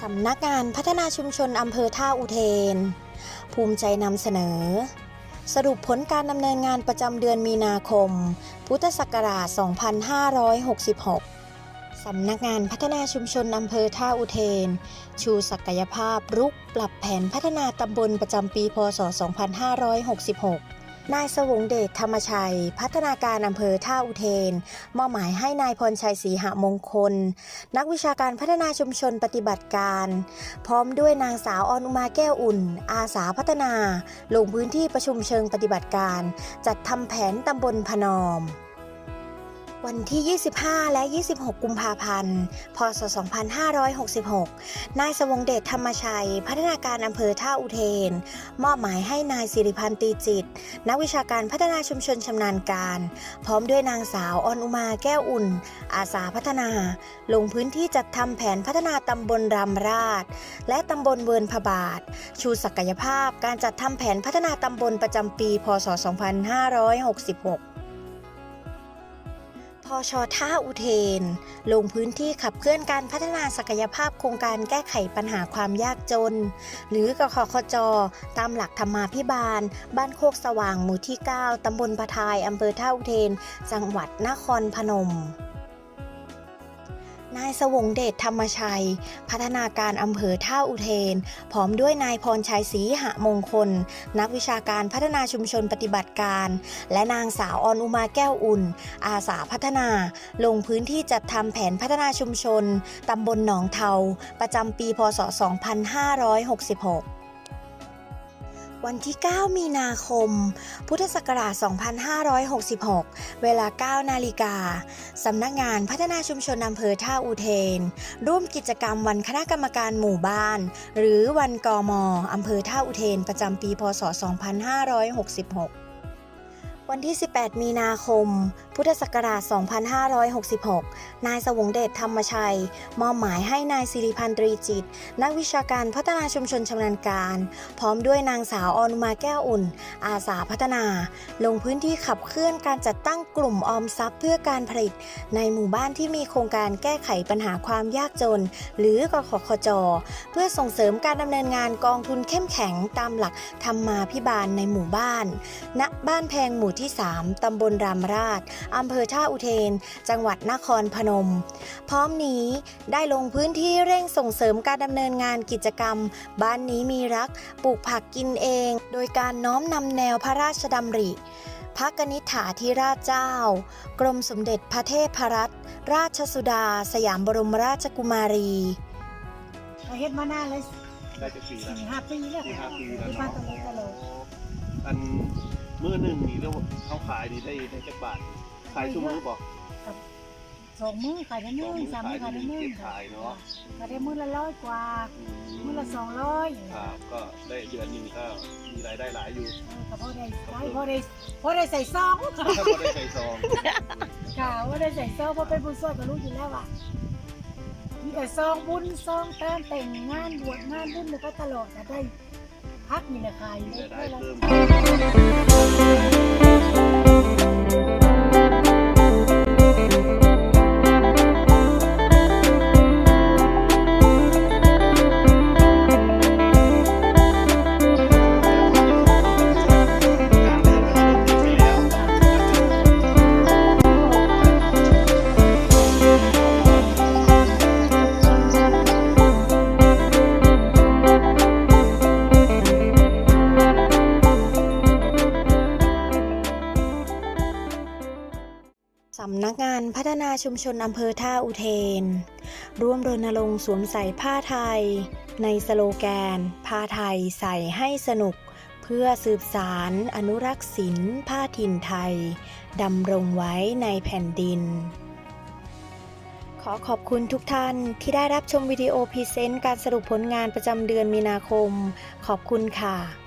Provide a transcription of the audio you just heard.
สำนักงานพัฒนาชุมชนอำเภอท่าอุเทน ภูมิใจนำเสนอ สรุปผลการดำเนินงานประจำเดือนมีนาคม พุทธศักราช 2566 สำนักงานพัฒนาชุมชนอำเภอท่าอุเทน ชูศักยภาพรุกปรับแผนพัฒนาตำบลประจำปีพศ 2566 นายสวงเดชธรรมชัย พัฒนาการอำเภอท่าอุเทน มอบหมายให้นายพรชัยศรีหมงคล นักวิชาการพัฒนาชุมชนปฏิบัติการ พร้อมด้วยนางสาวออนอุมาแก้วอุ่น อาสาพัฒนา ลงพื้นที่ประชุมเชิงปฏิบัติการ จัดทำแผนตำบลพนอม วันที่ 25 และ 26 กุมภาพันธ์ พศ 2566 นายสวงเดชธรรมชัย พัฒนาการอำเภอท่าอุเทน มอบหมายให้นายสิริพันธ์ตีจิต นักวิชาการพัฒนาชุมชนชำนาญการ พร้อมด้วยนางสาวออนอุมาแก้วอุ่น อาสาพัฒนา ลงพื้นที่จัดทำแผนพัฒนาตำบลรามราช และตำบลเวิร์นพบาท ชูศักยภาพการจัดทำแผนพัฒนาตำบลประจำปี พศ 2566 พชท่าอุเทน ลงพื้นที่ขับเคลื่อนการพัฒนาศักยภาพโครงการแก้ไขปัญหาความยากจน หรือกขคจ ตามหลักธรรมาภิบาล บ้านโคกสว่างหมู่ที่ 9 ตำบลปะทาย อำเภอท่าอุเทน จังหวัดนครพนม นายสวงเดชธรรมชัย พัฒนาการอำเภอท่าอุเทน พร้อมด้วยนายพรชัยศรีหะมงคล นักวิชาการพัฒนาชุมชนปฏิบัติการ และนางสาวออนอุมาแก้วอุ่น อาสาพัฒนา ลงพื้นที่จัดทำแผนพัฒนาชุมชนตำบลหนองเทา ประจำปีพศ 2566 วันที่ 9 มีนาคม พุทธศักราช 2566 เวลา 9 นาฬิกา สำนักงานพัฒนาชุมชนอำเภอท่าอุเทน ร่วมกิจกรรมวันคณะกรรมการหมู่บ้าน หรือวันกมอำเภอท่าอุเทน ประจำปี พศ 2566 วันที่ 18 มีนาคม พุทธศักราช 2566 นายสวงเดชธรรมชัย มอบหมายให้นายสิริพันธ์ตรีจิต นักวิชาการพัฒนาชุมชนชำนาญการ พร้อมด้วยนางสาวอนุมาแก้วอุ่น อาสาพัฒนา ลงพื้นที่ขับเคลื่อนการจัดตั้งกลุ่มออมทรัพย์เพื่อการผลิต ในหมู่บ้านที่มีโครงการแก้ไขปัญหาความยากจน หรือกขคจ เพื่อส่งเสริมการดำเนินงานกองทุนเข้มแข็งตามหลักธรรมาพิบาลในหมู่บ้าน ณ บ้านแพงหมู่ที่ 3 ตำบลรามราช อำเภอท่าอุเทน จังหวัดนครพนม พร้อมนี้ได้ลงพื้นที่เร่งส่งเสริมการดำเนินงานกิจกรรม บ้านนี้มีรัก ปลูกผักกินเอง โดยการน้อมนำแนวพระราชดำริพระกนิษฐาธิราชเจ้า กรมสมเด็จพระเทพรัตนราชสุดา สยามบรมราชกุมารีเราเฮ็ดมานานเลยได้จะปีแล้วสี่ห้าปีแล้วสี่ห้าปีแล้วที่บ้านเนาะตะลุกตะโลอัน มื้อหนึ่งนี่เรียกว่าเขาขายดีได้ได้จักบาทขายชั่วโมงบอกสองมื้อขายได้มื้อสามมื้อขายได้มื้อเก็บขายเนาะขายได้มื้อละร้อยกว่าอืมมื้อละสองร้อยครับก็ได้เดือนหนึงก็มีรายได้หลายอยู่ก็พอได้ขายพอได้พอได้ใส่ซองค่ะถ้าพอได้ใส่ซองค่ะว่าได้ใส่ซองเพราะเป็นบุญส่วนก็รู้อยู่แล้วอะมีแต่ซองบุญซองแต้มแต่งงานบวชงานบุญแล้วก็ตลอดนะได้พักนี่แหละขายมีได้รายได้ได้ละเพิ่ม สำนักงานพัฒนาชุมชนอำเภอท่าอุเทน ร่วมรณรงค์สวมใส่ผ้าไทย ในสโลแกน ผ้าไทยใส่ให้สนุก เพื่อสืบสารอนุรักษ์ศิลป์ผ้าถิ่นไทย ดำรงไว้ในแผ่นดิน ขอขอบคุณทุกท่านที่ได้รับชมวิดีโอพรีเซนต์การสรุปผลงานประจำเดือนมีนาคม ขอบคุณค่ะ